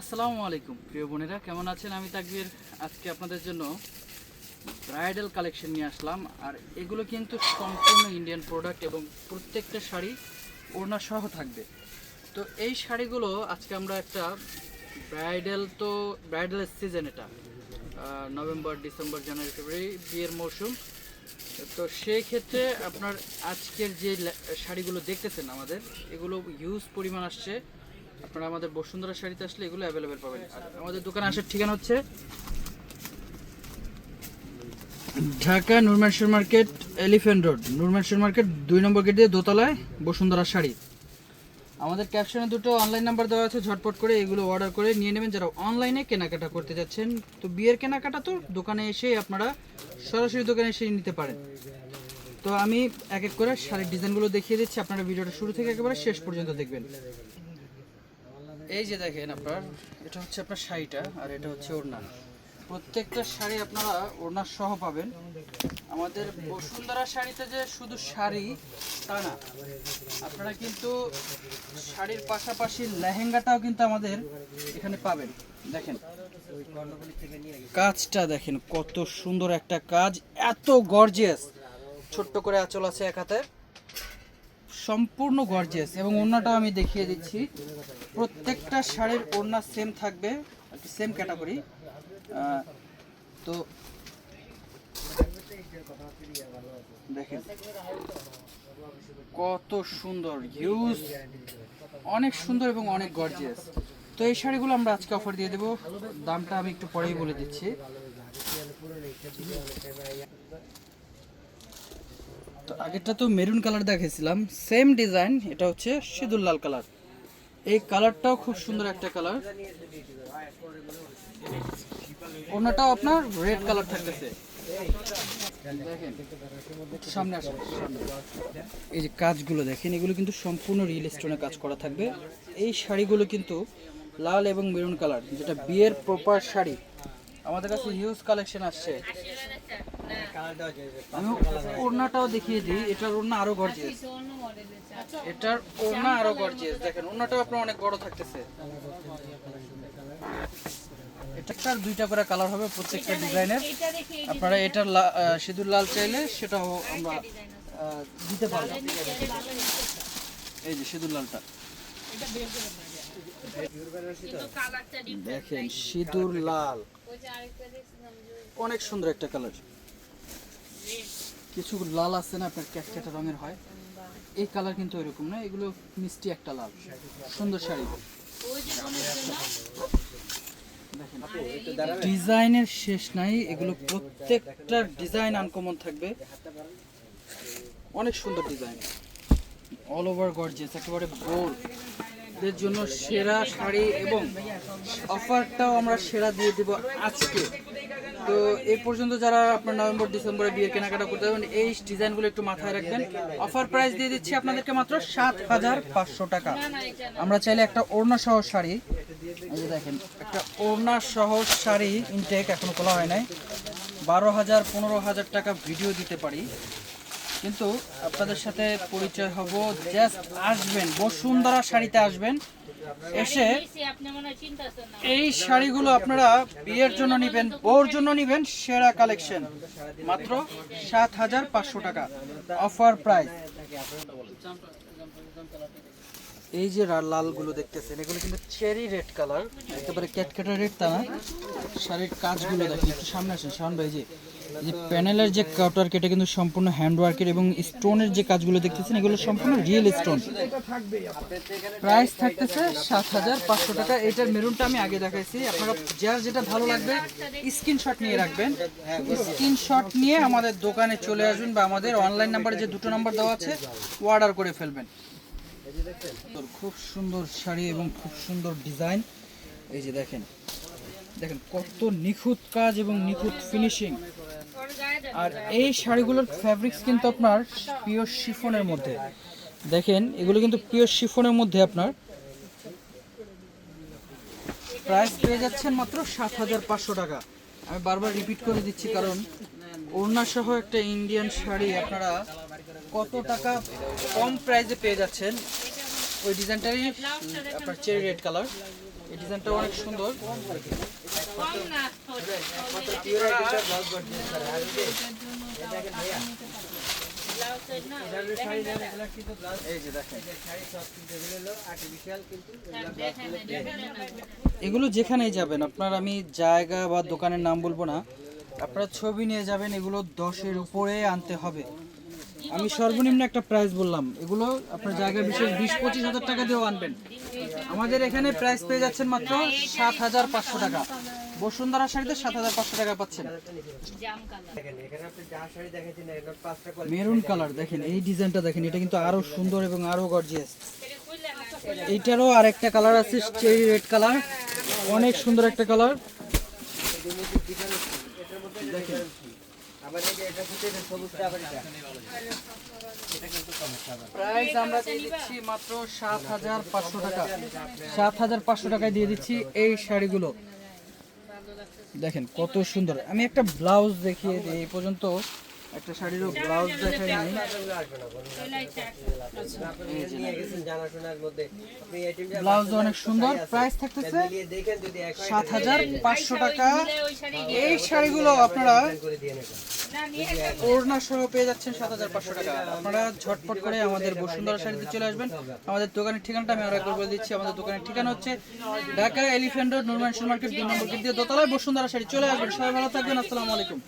আসসালামু আলাইকুম। প্রিয় বোনেরা, কেমন আছেন? আমি তাকবির। আজকে আপনাদের জন্য ব্রাইডাল কালেকশন নিয়ে আসলাম। আর এগুলো কিন্তু সম্পূর্ণ ইন্ডিয়ান প্রোডাক্ট এবং প্রত্যেকটা শাড়ি ওড়না সহ থাকবে। তো এই শাড়িগুলো আজকে আমরা একটা ব্রাইডাল তো, ব্রাইডালের সিজন এটা। নভেম্বর, ডিসেম্বর, জানুয়ারি, ফেব্রুয়ারি বিয়ের মৌসুম। তো সেই ক্ষেত্রে আপনার আজকের যে শাড়িগুলো দেখতেছেন আমাদের, এগুলো হিউজ পরিমাণ আসছে। আপনারা আমাদের বসুন্ধরা শাড়িতে আসলে এগুলো অ্যাভেলেবেল পাবেন। আর আমাদের দোকানে আসার ঠিকানা হচ্ছে ঢাকা নুরমানশ্বর মার্কেট এলিফ্যান্ট রোড। নুরমানশ্বর মার্কেট দুই নম্বর গেট দিয়ে দোতলায় বসুন্ধরা শাড়ি। আমাদের ক্যাপশনে দুটো অনলাইন নাম্বার দেওয়া আছে, ঝটপট করে এগুলো অর্ডার করে নিয়ে নেবেন। যারা অনলাইনে কেনাকাটা করতে যাচ্ছেন, তো বিয়ের কেনাকাটা তো দোকানে এসেই আপনারা সরাসরি দোকানে এসে নিতে পারেন। তো আমি এক এক করে শাড়ির ডিজাইনগুলো দেখিয়ে দিচ্ছি। আপনারা ভিডিওটা শুরু থেকে একেবারে শেষ পর্যন্ত দেখবেন। এই যে দেখেন আপনার, এটা হচ্ছে আপনার শাড়িটা আর এটা হচ্ছে ওড়না। প্রত্যেকটা শাড়ি আপনারা ওড়না সহ পাবেন। আমাদের বসুন্ধরা শাড়িতে যে শুধু শাড়ি, তা না। আপনারা কিন্তু শাড়ির পাশাপাশি লেহেঙ্গাটাও কিন্তু আমাদের এখানে পাবেন। দেখেন, কাজটা দেখেন কত সুন্দর একটা কাজ, এত গর্জিয়াস ছোট্ট করে আঁচল আছে এক হাতের। সম্পূর্ণ গর্জেস এবং ওড়নাটাও আমি দেখিয়ে দিচ্ছি। প্রত্যেকটা শাড়ির ওড়না সেম থাকবে সেম ক্যাটাগরি তো দেখেন, কত সুন্দর হিউজ অনেক সুন্দর এবং অনেক গর্জিয়াস তো এই শাড়িগুলো আমরা আজকে অফার দিয়ে দেবো। দামটা আমি একটু পরেই বলে দিচ্ছি। আগেরটা তো মেরুন কালার দেখেছিলাম সেম ডিজাইন এটা হচ্ছে সিঁদুর লাল কালার। এই কালারটাও খুব সুন্দর একটা কালার। ওনাটাও আপনার রেড কালার থাকতেছে। সামনে এই যে কাজগুলো দেখেন, এগুলো কিন্তু সম্পূর্ণ রিয়েল স্টোনে কাজ করা থাকবে। এই শাড়িগুলো কিন্তু লাল এবং মেরুন কালার, যেটা বিয়ের প্রপার শাড়ি। আমাদের কাছে হিউজ কালেকশন আসছে। আমি ওড়নাটাও দেখিয়ে দিই এটার ওড়না আরও গর্জিয়াস এটার ওড়না আরও গর্জিয়াস দেখেন ওড়নাটাও আপনার অনেক বড় থাকতেছে। এটার দুইটা করে কালার হবে প্রত্যেকটা ডিজাইনের আপনারা এটা সিঁদুর লাল চাইলে সেটাও আমরা দিতে পারব। এই যে সিঁদুর লালটা। দেখেন সিঁদুর লাল। অনেক সুন্দর একটা কালার কিছু লাল আছে না, আপনার ক্যাটকেটা রঙের হয়। এই কালার কিন্তু এরকম না, এগুলো মিষ্টি একটা লাল। সুন্দর শাড়ি। ডিজাইনের শেষ নাই, এগুলো প্রত্যেকটা ডিজাইন আনকমন থাকবে। অনেক সুন্দর ডিজাইন। অল ওভার গর্জিয়াস একেবারে গোল্ড দের জন্য সেরা শাড়ি এবং অফারটাও আমরা সেরা দিয়ে দেব আজকে। তো এই পর্যন্ত যারা আপনার নভেম্বর, ডিসেম্বরে বিয়ের কেনাকাটা করতে যাবেন, এই ডিজাইনগুলো একটু মাথায় রাখবেন। অফার প্রাইস দিয়ে দিচ্ছি আপনাদেরকে মাত্র সাত হাজার পাঁচশো টাকা। আমরা চাইলে একটা ওড়না সহ শাড়ি দেখেন, একটা ওড়না সহ শাড়ি ইনটেক এখনও খোলা হয় নাই। বারো হাজার, পনেরো হাজার টাকা ভিডিও দিতে পারি। কিন্তু আপনাদের সাথে পরিচয় হব। জাস্ট আসবেন, বসুন্ধরা শাড়িতে আসবেন। এসে এই শাড়িগুলো আপনারা বিয়ের জন্য নেবেন, বউর জন্য নেবেন, সেরা কালেকশন। মাত্র সাত হাজার পাঁচশো টাকা অফার প্রাইস। এই যে লালগুলো দেখতেছেন, এগুলো কিন্তু চেরি রেড কালার। একেবারে ক্যাটকেটা রেড তা না। শাড়ির কাজগুলো দেখেন, একটু সামনে আসেন, শাওন ভাই যে যে প্যানেলের যে কাউটার কেটে কিন্তু সম্পূর্ণ হ্যান্ড ওয়ার্কের এবং স্টোনের যে কাজগুলো দেখতেছেন, এগুলো সম্পূর্ণ রিয়েল স্টোন। প্রাইস থাকতেছে সাত হাজার পাঁচশো টাকা। এটার মেরুনটা আমি আগে দেখাইছি। আপনারা যার যেটা ভালো লাগবে, স্ক্রিনশট নিয়ে রাখবেন। স্ক্রিনশট নিয়ে আমাদের দোকানে চলে আসবেন বা আমাদের অনলাইন নাম্বারে যে দুটো নাম্বার দেওয়া আছে, অর্ডার করে ফেলবেন। খুব সুন্দর শাড়ি এবং খুব সুন্দর ডিজাইন। এই যে দেখেন দেখেন কত নিখুঁত কাজ এবং নিখুঁত ফিনিশিং। আর এই শাড়িগুলোর ফ্যাব্রিক্স কিন্তু আপনার পিওর শিফনের মধ্যে। দেখেন, এগুলো কিন্তু পিওর শিফনের মধ্যে আপনার। প্রাইস পেয়ে যাচ্ছেন মাত্র সাত হাজার পাঁচশো টাকা। আমি বারবার রিপিট করে দিচ্ছি, কারণ সহ একটা ইন্ডিয়ান শাড়ি আপনারা কত টাকা কম প্রাইসে পেয়ে যাচ্ছেন ওই ডিজাইনটারই আপনার চেরি রেড কালার এই ডিজাইনটা অনেক সুন্দর। এগুলো যেখানেই যাবেন, আপনার আমি জায়গা বা দোকানের নাম বলব না। আপনারা ছবি নিয়ে যাবেন, এগুলো দশের উপরে আনতে হবে। আমি সর্বনিম্ন একটা প্রাইস বললাম। এগুলো আপনার জায়গা বিশেষ বিশ পঁচিশ হাজার টাকা দিয়েও আনবেন। আমাদের এখানে প্রাইস পেয়ে যাচ্ছেন মাত্র সাত হাজার পাঁচশো টাকা। বসুন্ধরা শাড়িতে সাত হাজার পাঁচশো টাকা পাচ্ছেন। মেরুন কালার, দেখেন, এই ডিজাইনটা দেখেন, এটা কিন্তু আরও সুন্দর এবং আরও গর্জিয়াস এইটারও আরেকটা কালার আছে চেরি রেড কালার। অনেক সুন্দর একটা কালার। টাকায় দিয়ে দিচ্ছি এই শাড়িগুলো। দেখেন কত সুন্দর। আমি একটা ব্লাউজ দেখিয়ে দিই, এই পর্যন্ত একটা শাড়িরও ব্লাউজ দেখাই নাই। ব্লাউজ অনেক সুন্দর। প্রাইস থাকতেছে সাত হাজার পাঁচশো টাকা। এই শাড়িগুলো আপনারা ওড়না সহ পেয়ে যাচ্ছেন সাত হাজার পাঁচশো টাকা। আপনারা ঝটপট করে আমাদের বসুন্ধরা শাড়িতে চলে আসবেন। আমাদের দোকানের ঠিকানাটা আমি আরও একবার বলে দিচ্ছি। আমাদের দোকানের ঠিকানা হচ্ছে Dhaka elephant road Nurman market দুই নম্বর গেট দিয়ে দোতলায় বসুন্ধরা শাড়ি চলে আসবেন। সবাই ভালো থাকবেন। আসসালামু আলাইকুম।